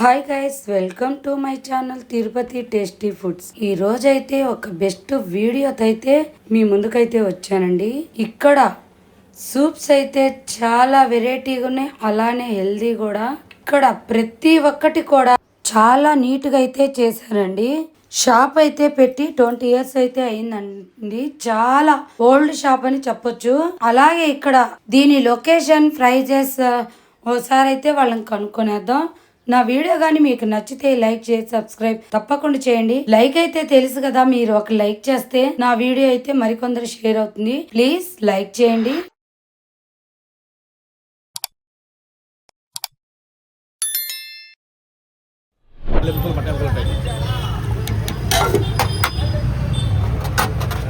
Hi guys welcome to my channel Tirupati tasty foods ఈ రోజైతే ఒక బెస్ట్ వీడియోతో అయితే మీ ముందుకైతే వచ్చానండి. ఇక్కడ సూప్స్ అయితే చాలా వెరైటీగా ఉన్నాయి అలానే హెల్దీ కూడా. ఇక్కడ ప్రతి ఒక్కటి కూడా చాలా నీట్గా అయితే చేశారండి. షాప్ అయితే పెట్టి ట్వంటీ ఇయర్స్ అయితే అయిందండి. చాలా ఓల్డ్ షాప్ అని చెప్పొచ్చు. అలాగే ఇక్కడ దీని లొకేషన్ ప్రైజెస్ ఓసారి అయితే వాళ్ళని కనుక్కొనేద్దాం. నా వీడియో కానీ మీకు నచ్చితే లైక్ చేసి సబ్స్క్రైబ్ తప్పకుండా చేయండి. లైక్ అయితే తెలుసు కదా మీరు ఒక లైక్ చేస్తే నా వీడియో అయితే మరికొందరు షేర్ అవుతుంది. ప్లీజ్ లైక్ చేయండి.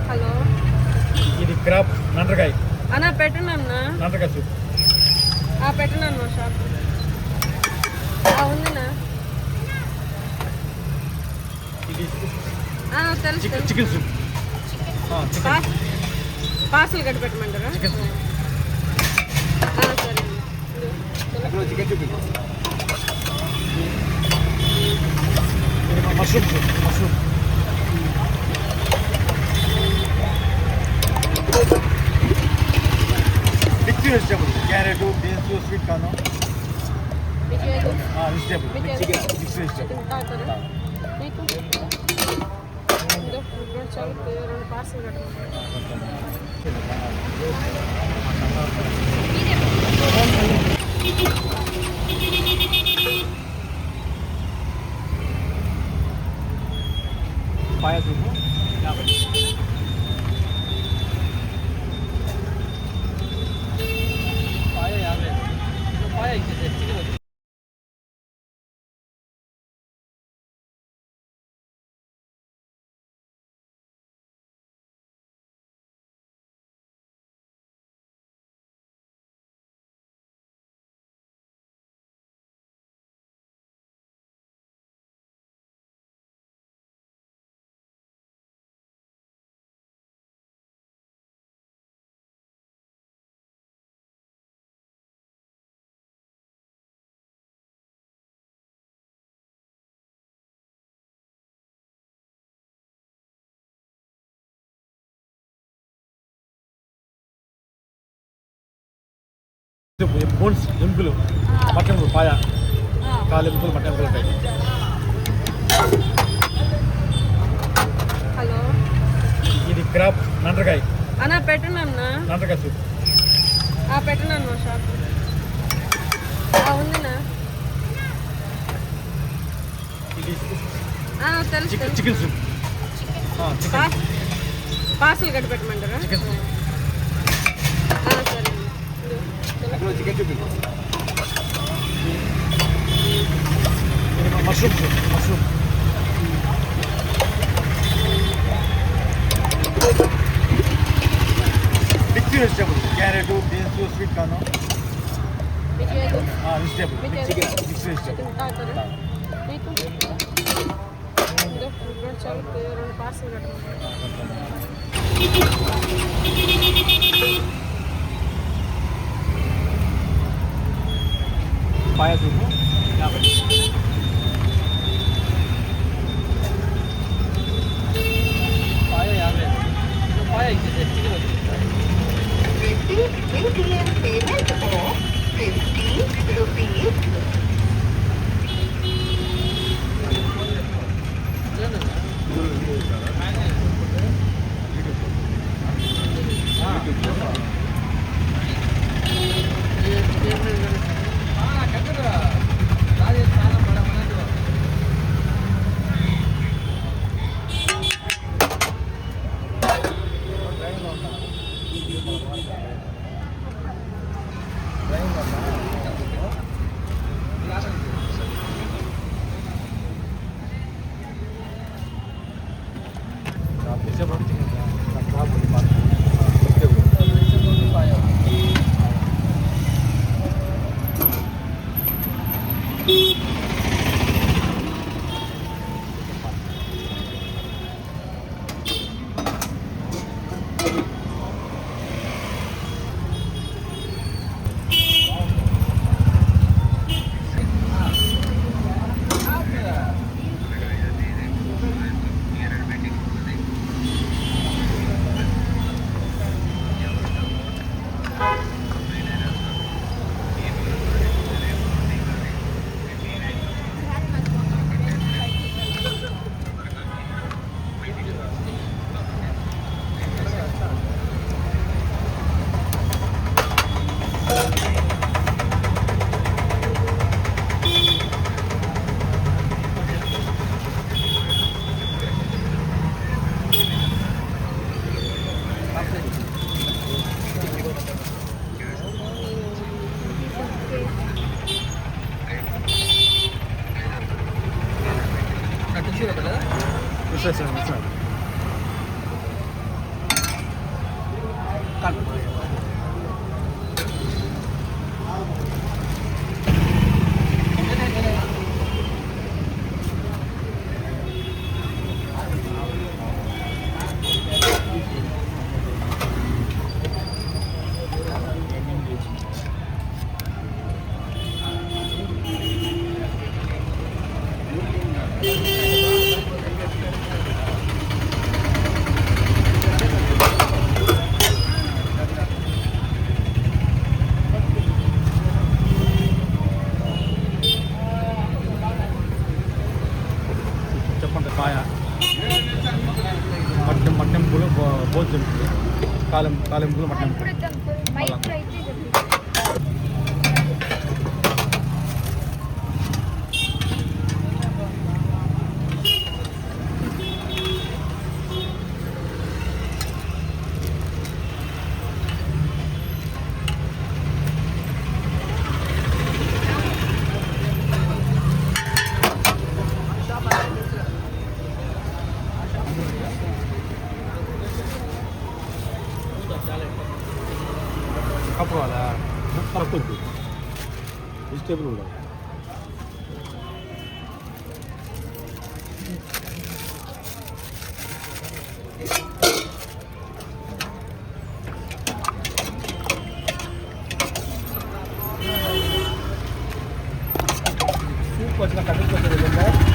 హలో. ఇది క్రాప్ నండ్రకాయ అన్న నండ్రకాయ షాప్ ఆ, ఉందినా ఇది ఆ, తెలుసు చికెన్ తెలుసు చికెన్ సూప్ ఆ, చికెన్ పాస్- పార్సల్ కట్టి పెట్టమంటారా చికెన్ సూప్ ఆ, సరే అన్న. ఇదిగో. అక్కడ చికెన్ సూప్ ఇది mushroom soup mushroom mixed vegetable carrot beans sweet corn మీకు ఏది? వెజిటేబుల్ మీకు ఏది? మిక్స్డ్ వెజిటేబుల్ చికెన్ తాగుతారా? మీకు? ఇదిగో, రెండు చాలు, రెండు పార్సల్ కట్టమంటారా బోన్స్ ఎముకలు మటన్ పాయ. కాలు ఎముకలు మటన్ ఎముకలు ఉంటాయి. హలో. ఇది క్రాప్ నండ్రకాయ అన్న పెట్టనన్నా నండ్రకాయ సూప్. ఆ పెట్టనన్నా షాప్ ఆ, ఉందినా? తెలుసు చికెన్ సూప్. పార్సల్ కట్టి పెట్టమంటారా? Chicken soup. ఆ, సరే అన్న. ఇదిగో. అక్కడ చికెన్ సూప్ ఇది mushroom soup mushroom mixed vegetable carrot beans পায়ে দেবো Vem, mamãe. 谢谢没 కాలింపులు మట్టెంపులు కప్పు వాళ్ళ కప్పు వెజిటేబుల్ ఉండవు సూప్ వచ్చిన కడుపు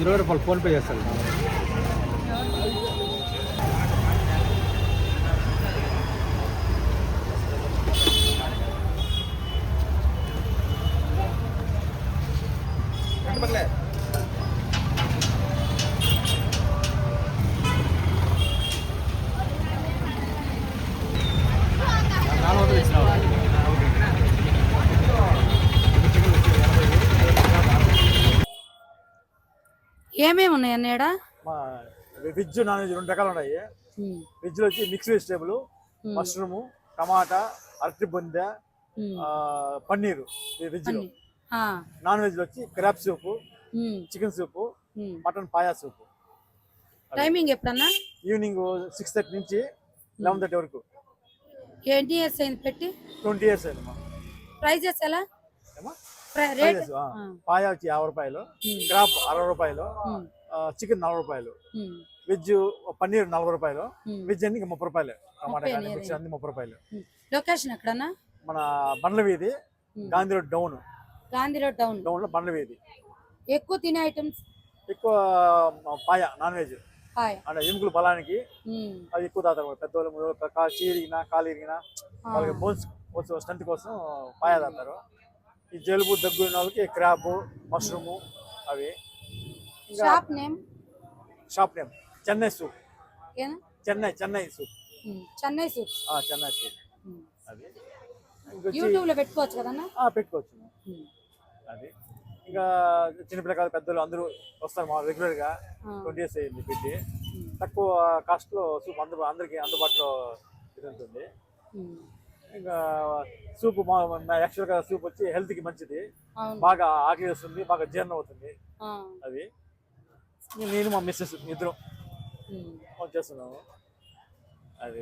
ఇరవై రూపాయలు ఫోన్పే చేస్తారు ఏమేమి ఉన్నాయి అన్నయ్యడ మా వెజ్ నాన్ వెజ్ రెండు రకాలు ఉన్నాయి. వెజ్లో వచ్చి మిక్స్ వెజిటేబుల్ మష్రూము టమాటా అరటి బొందె ఆ, పన్నీరు వెజ్లో నాన్ వెజ్లో వచ్చి crab soup chicken soup mutton paya soup timing ఎప్పుడన్నా? ఈవినింగ్ సిక్స్ థర్టీ నుంచి లెవెన్ థర్టీ వరకు. ఎన్ని ఇయర్స్ అయింది పెట్టి? ట్వంటీ ఇయర్స్ అయిందమ్మా. ప్రైజెస్ ఎలా? ఏమా ప్ర- రేట్ ప్రైజెస్, ఆ. పాయా వచ్చి యాభై రూపాయలు క్రాప్ అరవై రూపాయలు చికెన్ నలభై రూపాయలు వెజ్ పన్నీర్ నలభై రూపాయలు వెజ్ అన్ని ముప్పై రూపాయలు టమాటా కానీ. మిక్స్ అన్ని ముప్పై రూపాయలు. లొకేషన్ ఎక్కడన్నా? మన బండ్ల వీధి Gandhi road down. Gandhi road town down. లో బండ్ల వీధి. ఎక్కువ తినే ఐటమ్స్? ఎక్కువ పాయ నాన్ వెజ్. అంటే ఎముకలు బలానికి అది ఎక్కువ తాగుతారు పెద్దవాళ్ళు చీరిగినా కాలు ఇరిగినా వాళ్ళకి బోన్స్ స్ట్రెంత్ కోసం పాయ తాగుతారు. ఈ జలుబు దగ్గు ఉన్న వాళ్ళకి క్రాబ్ మష్రూము అవి. Shop name? Shop name. Chennai soup. Chennai Chennai soup. Chennai soup. ఆ, చెన్నై సూప్. అది. యూట్యూబ్లో పెట్టుకోవచ్చు కదన్నా? పెట్టుకోవచ్చు. అది. ఇంకా చిన్నపిల్లకాయలు పెద్దలు అందరూ వస్తారు మా రెగ్యులర్గా ట్వంటీ ఇయర్స్ అయింది పెట్టి. తక్కువ కాస్ట్లో సూప్ అందు అందరికి అందుబాటులో ఇది ఉంటుంది. ఇంకా సూప్ మా యాక్చువల్గా సూప్ వచ్చి హెల్త్కి మంచిది బాగా ఆకలి వస్తుంది బాగా జీర్ణం అవుతుంది. అది. నేను మా మిస్సెస్ ఇద్దరం. చేస్తున్నాము అది